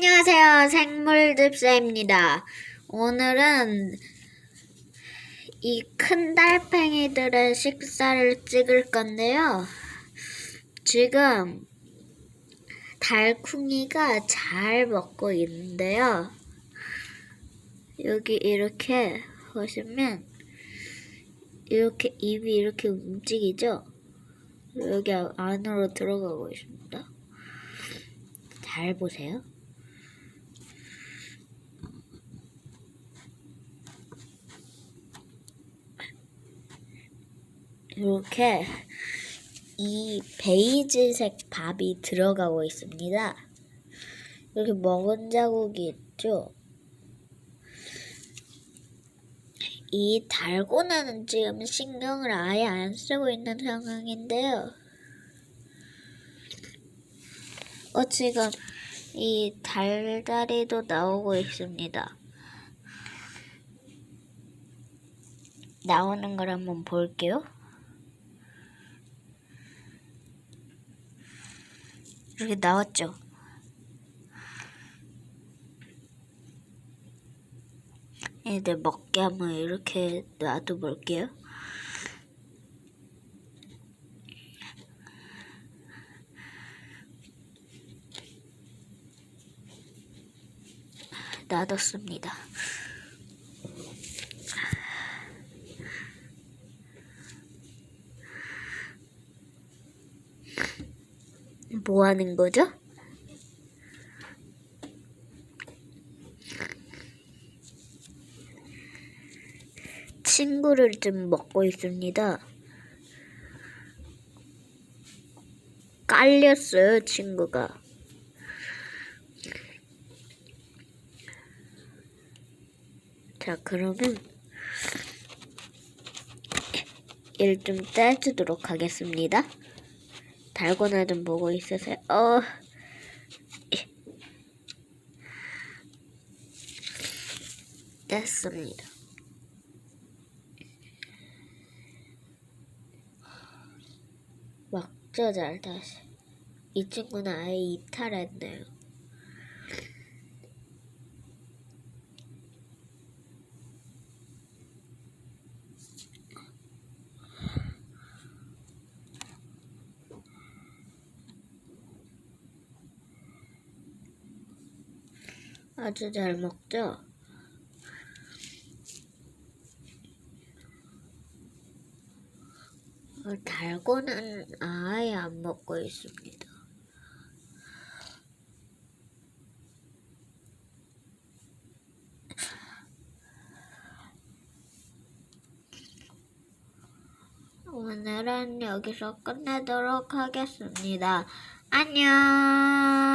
안녕하세요. 생물집사입니다. 오늘은 이 큰 달팽이들의 식사를 찍을 건데요. 지금 달쿵이가 잘 먹고 있는데요. 여기 이렇게 보시면 이렇게 입이 이렇게 움직이죠? 여기 안으로 들어가고 있습니다. 잘 보세요. 이렇게 이 베이지색 밥이 들어가고 있습니다. 이렇게 먹은 자국이 있죠? 이 달고나는 지금 신경을 아예 안 쓰고 있는 상황인데요. 어, 지금 이 달다리도 나오고 있습니다. 나오는 걸 한번 볼게요. 이렇게 나왔죠? 얘들 먹게 한번 이렇게 놔둬 볼게요. 놔뒀습니다. 뭐 하는 거죠? 친구를 좀 먹고 있습니다. 깔렸어요, 친구가. 자, 그러면 일 좀 떼주도록 하겠습니다. 달고나 좀 보고 있으세요. 어. 뗐습니다. 막저잘 다시. 이 친구는 아예 이탈했네요. 아주 잘 먹죠? 어, 달고는 아예 안 먹고 있습니다. 오늘은 여기서 끝내도록 하겠습니다. 안녕!